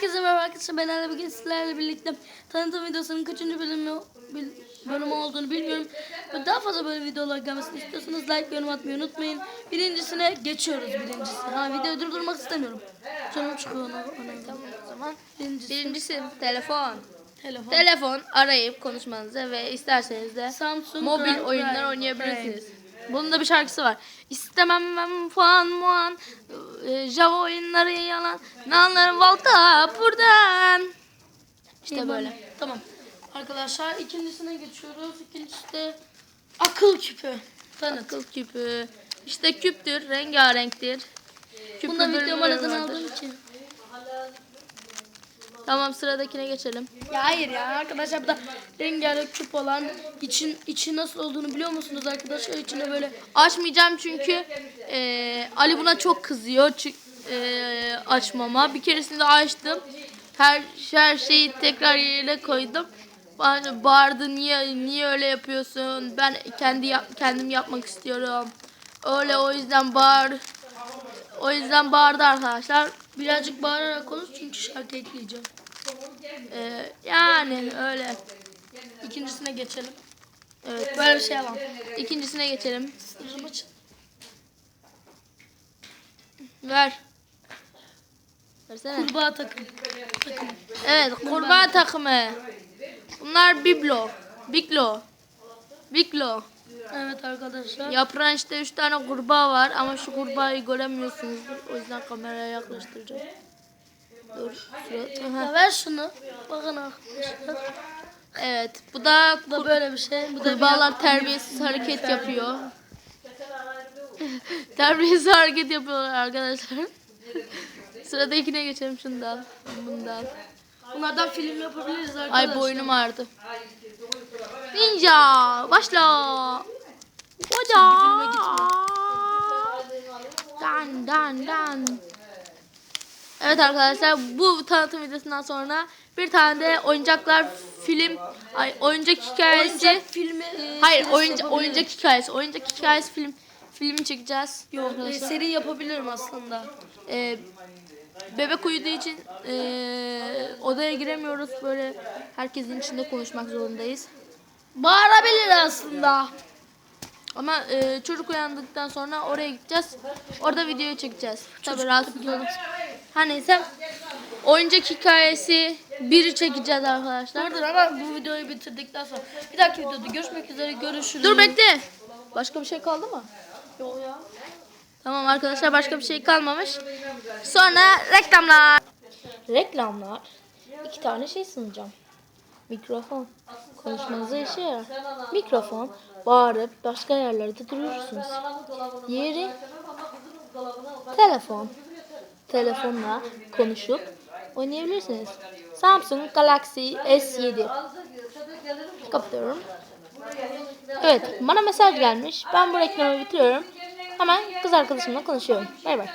Herkese merhaba arkadaşlar ben Ala bugün sizlerle birlikte tanıtım videosunun kaçıncı bölümü bil- bölümü olduğunu bilmiyorum. Daha fazla böyle videolar gelmesini istiyorsanız like yorum atmayı unutmayın. Birincisine geçiyoruz birincisi. Ha videoyu durdurmak istemiyorum. Canım çıkıyor ona. ona. Tamam o zaman. Birincisi. Birincisi telefon. telefon. Telefon arayıp konuşmanızı ve isterseniz de Samsung mobil Grand oyunlar Prime. oynayabilirsiniz. Bunun da bir şarkısı var. İstemem ben falan muan. e, Java oyunları yalan. Nanlarım volta buradan. İşte böyle. Tamam. Arkadaşlar ikincisine geçiyoruz. İkincisi de akıl küpü. Tanıt. Akıl küpü. İşte küptür. Rengarenktir. Küplü Bunda video bölümleri maradan vardır. aldığım için. Tamam sıradakine geçelim. Ya hayır ya arkadaşlar bu da rengarenk küp olan için içi nasıl olduğunu biliyor musunuz arkadaşlar? İçine böyle Açmayacağım çünkü e, Ali buna çok kızıyor çü- e, açmama. Bir keresinde açtım. Her her şeyi tekrar yerine koydum. Bana bağırdı niye niye öyle yapıyorsun? Ben kendi yap, kendim yapmak istiyorum. Öyle o yüzden bağır. O yüzden bağırdı arkadaşlar. birazcık bağırarak konuş çünkü şarkı ekleyeceğim. E, yani öyle. İkincisine geçelim. Evet. Böyle bir şey var. İkincisine geçelim. Sırrımı ç- Ver. Versene. Kurbağa takım. takım. Evet, kurbağa takımı. Bunlar biblo. Biglo. Biglo. Evet arkadaşlar. Yaprağın işte üç tane kurbağa var ama şu kurbağayı göremiyorsunuz. O yüzden kameraya yaklaştıracağım. Dur. Surat. Aha. Ya ver şunu. Bakın arkadaşlar. Evet, bu da Bu da böyle bir şey. Bu da kurbağalar terbiyesiz hareket yapıyor. terbiyesiz hareket yapıyorlar arkadaşlar. Sıradakine geçelim şundan. Bundan. Bunlardan film yapabiliriz arkadaşlar. Ay boynum ağrıdı. Ninja başla. Hoca. Dan dan dan. Evet arkadaşlar bu tanıtım videosundan sonra bir tane de oyuncaklar film ay oyuncak hikayesi Oyuncak filmi. e, hayır oyuncak oyuncak hikayesi oyuncak hikayesi film filmi çekeceğiz. Yok, e, arkadaşlar. seri yapabilirim aslında. Ee, bebek uyuduğu için ee, odaya giremiyoruz. Böyle herkesin içinde konuşmak zorundayız. Bağırabilir aslında. Ama ee, çocuk uyandıktan sonra oraya gideceğiz. Orada videoyu çekeceğiz. Tabii rahatsız olun. Her neyse. Oyuncak hikayesi biri çekeceğiz arkadaşlar. Pardon ama bu videoyu bitirdikten sonra bir dahaki videoda görüşmek üzere görüşürüz. Dur bekle. Başka bir şey kaldı mı? Yok ya. Tamam arkadaşlar başka bir şey kalmamış. Sonra reklamlar. Reklamlar. İki tane şey sunacağım. Mikrofon. Konuşmanıza işe yarar. Mikrofon. Bağırıp başka yerlerde duyurursunuz. Diğeri telefon. Telefonla konuşup oynayabilirsiniz. Samsung Galaxy S7. Kapatıyorum. Evet, bana mesaj gelmiş. Ben bu reklamı bitiriyorum. Hemen kız arkadaşımla konuşuyorum. Bay bay.